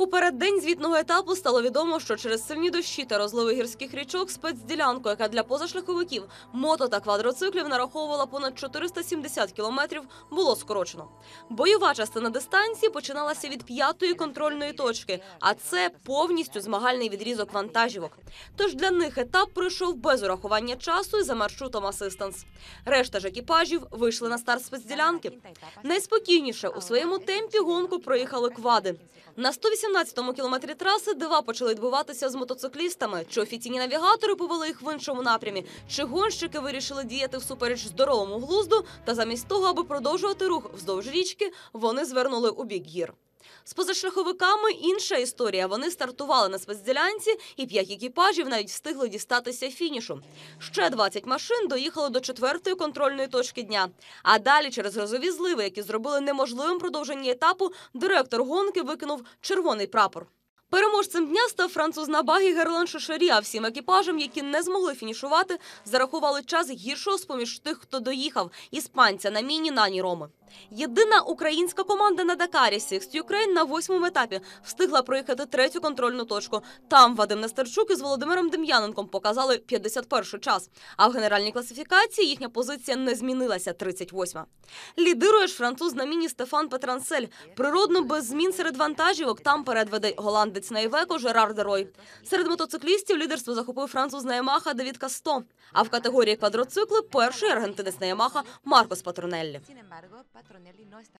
У переддень звітного етапу стало відомо, що через сильні дощі та розливи гірських річок спецділянку, яка для позашляховиків, мото та квадроциклів нараховувала понад 470 кілометрів, було скорочено. Бойова частина дистанції починалася від п'ятої контрольної точки, а це повністю змагальний відрізок вантажівок. Тож для них етап пройшов без урахування часу і за маршрутом асистанс. Решта ж екіпажів вийшли на старт спецділянки. Найспокійніше у своєму темпі гонку проїхали квади. На 118-му кілометрі траси дива почали відбуватися з мотоциклістами. Чи офіційні навігатори повели їх в іншому напрямі, чи гонщики вирішили діяти всупереч здоровому глузду, та замість того, аби продовжувати рух вздовж річки, вони звернули у бік гір. З позашляховиками інша історія. Вони стартували на спецділянці, і п'ять екіпажів навіть встигли дістатися фінішу. Ще 20 машин доїхали до четвертої контрольної точки дня. А далі, через грозові зливи, які зробили неможливим продовження етапу, директор гонки викинув червоний прапор. Переможцем дня став француз на багі Герлан Шошері, а всім екіпажам, які не змогли фінішувати, зарахували час гіршого з-поміж тих, хто доїхав – іспанця на міні Нані Роми. Єдина українська команда на Дакарі Sixth Ukraine на восьмому етапі встигла проїхати третю контрольну точку. Там Вадим Нестерчук із Володимиром Дем'яненком показали 51 час. А в генеральній класифікації їхня позиція не змінилася 38 Лідирує ж француз на міні Стефан Петрансель. Природно без змін серед вантажівок там передведе голландець на Івеко Жерар Дерой. Серед мотоциклістів лідерство захопив француз на Ямаха Давід Касто. А в категорії квадроцикли перший аргентинець на Ямаха Маркос Патронеллі. Patronelli no está